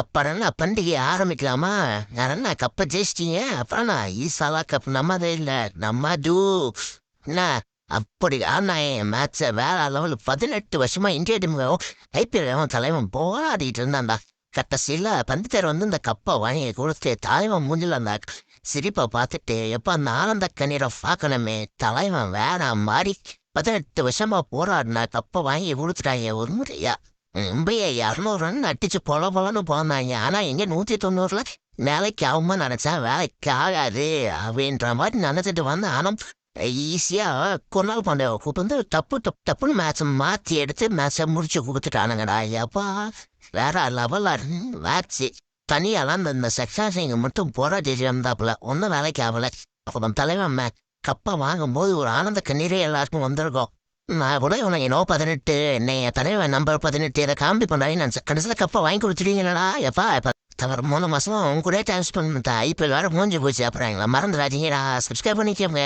அப்பறம் பண்டிகையை பண்டிகை ஆரம்பிக்கலாமா? நான் கப்பை ஜெயிச்சிட்டீங்க அப்புறம் நான் ஈசாலா கப் நம்மதே இல்லை நம்ம டூ என்ன? அப்படி நான் என் மேட்சை வேற லெவல் பதினெட்டு வருஷமா இந்திய டீமும் ஐபிஎல் தலைவன் போராடிட்டு இருந்தான்டா. கட்டசில பந்துத்தேர் வந்து இந்த கப்பை வாங்கி கொடுத்து தலைவன் மூஞ்சில் அந்த சிரிப்பை பார்த்துட்டு எப்போ அந்த ஆனந்த கண்ணீரை பார்க்கணுமே? தலைவன் வேற மாதிரி பதினெட்டு வருஷமா போராடினா கப்பை வாங்கி கொடுத்துட்டாங்க ஒரு முறையா. மும்பைய இரநூறு ரன் அடிச்சு பொல பொலன்னு போனாங்க. ஆனா எங்க நூத்தி தொண்ணூறுல வேலைக்கு ஆகுமா நினைச்சேன் வேலைக்கு ஆகாது அப்படின்ற மாதிரி நினைச்சிட்டு வந்தேன் ஆனா ஈஸியா கொண்டால் பாண்டிய கூப்பிட்டு வந்து தப்பு தப்பு தப்புன்னு மேட்ச் மாத்தி எடுத்து மேட்சை முடிச்சு கொடுத்துட்டானுங்கடா. எப்பா வேற லெவலா மேட்ச் தனியாலாம் இந்த- இந்த செக்ஷன் சிங் மட்டும் போராட்டி இருந்தாப்புல ஒன்றும் வேலைக்கு ஆகல. அப்புறம் தலைவன் கப்பை வாங்கும்போது ஒரு ஆனந்த கண்ணீரே எல்லாருக்கும் வந்திருக்கும். நான் கூட உனக்கு என்னோ பதினெட்டு என்னைய தலைவன் நம்பர் பதினெட்டு இதை காம்பி பண்ணாடி நான் கடைசியில் கப்பை வாங்கி கொடுத்துட்டீங்களா எப்பா இப்போ தவிர மூணு மாதம் உங்க கூட டைம் ஸ்பெண்ட் பண்ணிட்டா ஐபிஎல் வேற மூஞ்சி போச்சு. அப்புறம் எங்களை மறந்துடாதீங்கடா. சப்ஸ்கிரைப் பண்ணிக்கோங்க.